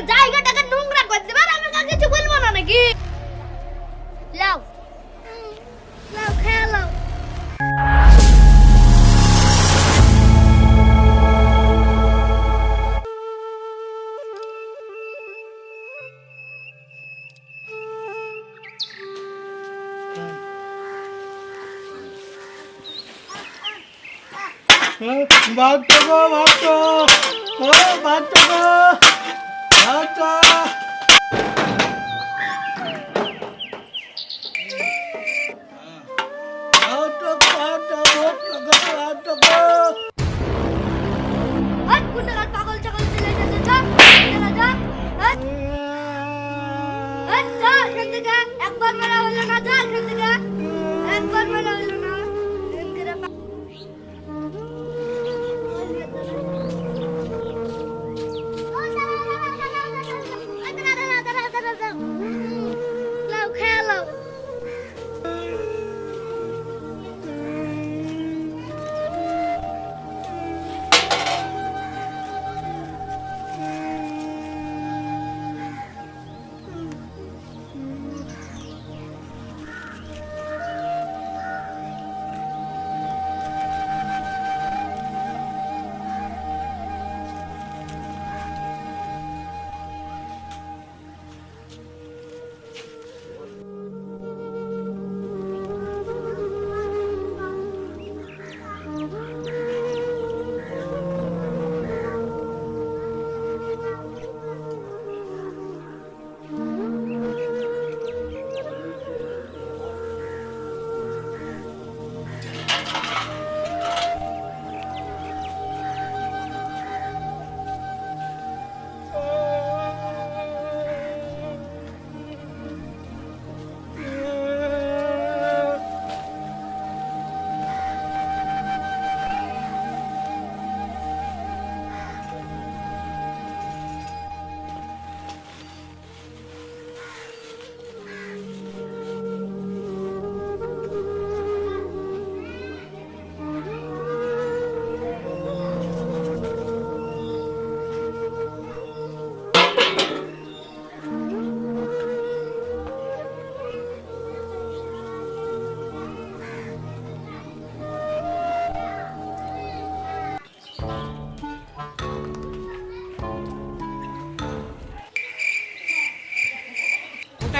আমার জায়গাটাকে নোংরা করে দেবে আর আমি কাউকে কিছু বলব না নাকি? লাও। লাও, খেয়ে লাও। গো ভাগতো ও ভাগতো গো った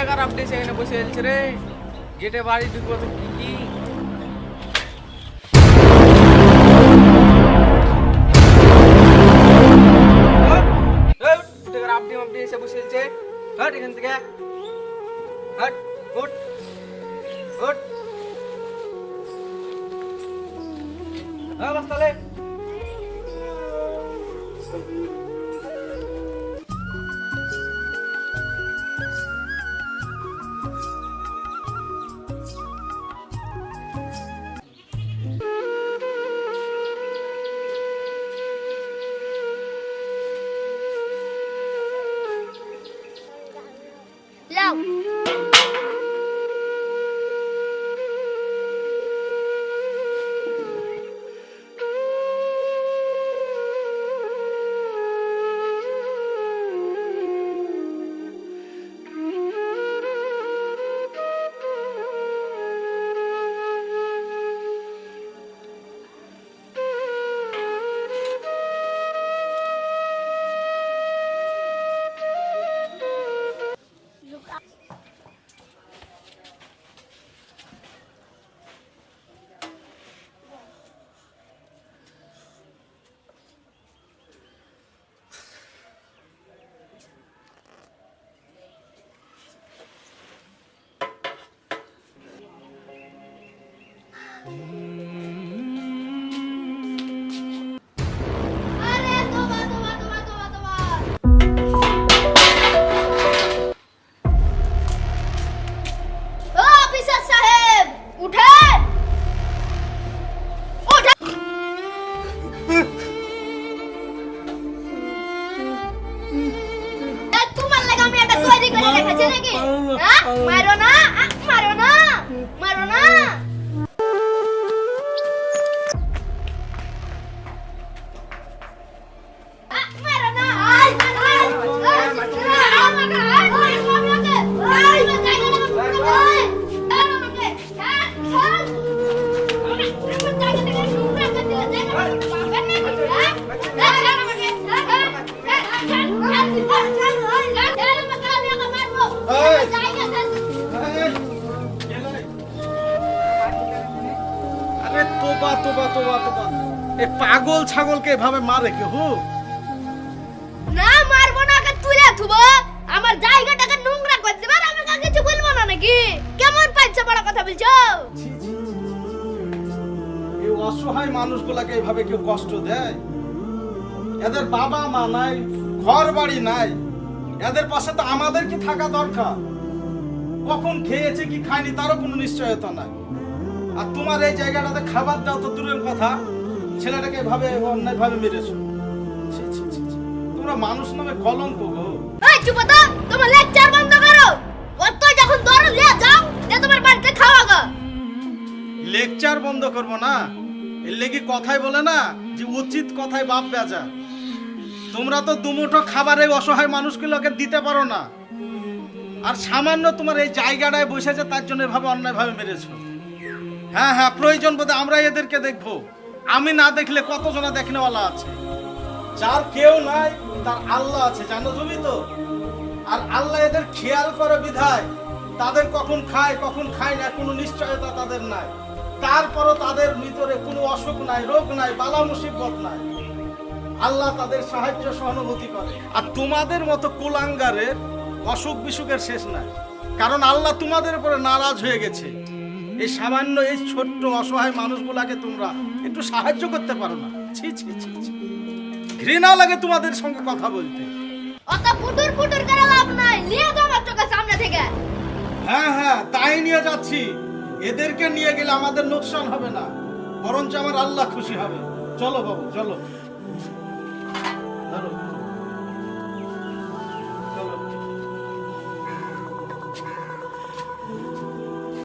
কোথাকার আপনি সেখানে বসে আছি রে। গেটে বাড়ি ঢুকবো তো কি কি। আপনি আপনি এসে বসে আছে। এখান থেকে। তোমার লাগে আমি একটা তৈরি করে রেখেছি নাকি হ্যাঁ? মারো না আ, মারো না পাগল ছাগলকে এভাবে মারে কেউ? না মারবো না আগে তুলে থুবো। আমার জায়গাটাকে নোংরা করে দেবে আর আমি কাকে কিছু বলব না নাকি? কেমন পাইছে বড় কথা বলছো? এই অসহায় মানুষগুলাকে এভাবে কেউ কষ্ট দেয়? এদের বাবা মা নাই ঘর বাড়ি নাই। এদের পাশে তো আমাদের কি থাকা দরকার? কখন খেয়েছে কি খায়নি তারও কোনো নিশ্চয়তা নাই। আর তোমার এই জায়গাটাতে খাবার দাও তো দূরের কথা। ছেলেটাকে এভাবে অন্যায় ভাবে মেরেছো। তোমরা মানুষ নামে কলঙ্ক গো। এই তোমার লেকচার বন্ধ করো। অত যখন দর লিয়ে যাও যে তোমার বাড়িতে খাওয়া গো। লেকচার বন্ধ করব না? এর লেগে কথাই বলে না যে উচিত কথায় বাপ বেজা। তোমরা তো দুমুঠো খাবারে অসহায় মানুষগুলোকে দিতে পারো না। আর সামান্য তোমার এই জায়গাটায় বসেছে তার জন্য এভাবে অন্যায়ভাবে মেরেছো। হ্যাঁ হ্যাঁ প্রয়োজন বোধে আমরা এদেরকে দেখব। আমি না দেখলে কত কতজনা দেখনেওয়ালা আছে? যার কেউ নাই, তার আল্লাহ আছে, জানো তুমি তো? আর আল্লাহ এদের খেয়াল করে বিধায়, তাদের কখন খায় কখন খায় না, কোনো নিশ্চয়তা তাদের নাই। তারপরও তাদের ভিতরে কোনো অসুখ নাই, রোগ নাই, বালা মুসিবত নাই। আল্লাহ তাদের সাহায্য সহানুভূতি করে। আর তোমাদের মতো কুলাঙ্গারের অসুখ বিসুখের শেষ নাই। কারণ আল্লাহ তোমাদের উপরে নারাজ হয়ে গেছে। এই সামান্য এই ছোট্ট অসহায় মানুষগুলাকে তোমরা একটু সাহায্য করতে পারো না। ছি ছি ছি ছি। ঘৃণা লাগে তোমাদের সঙ্গে কথা বলতে। অত পুটুর পুটুর করে লাভ নাই। নিয়ে যাও আমার চোখের সামনে থেকে। হ্যাঁ হ্যাঁ তাই নিয়ে যাচ্ছি। এদেরকে নিয়ে গেলে আমাদের লোকসান হবে না। বরঞ্চ আমার আল্লাহ খুশি হবে। চলো বাবু চলো। ধরো।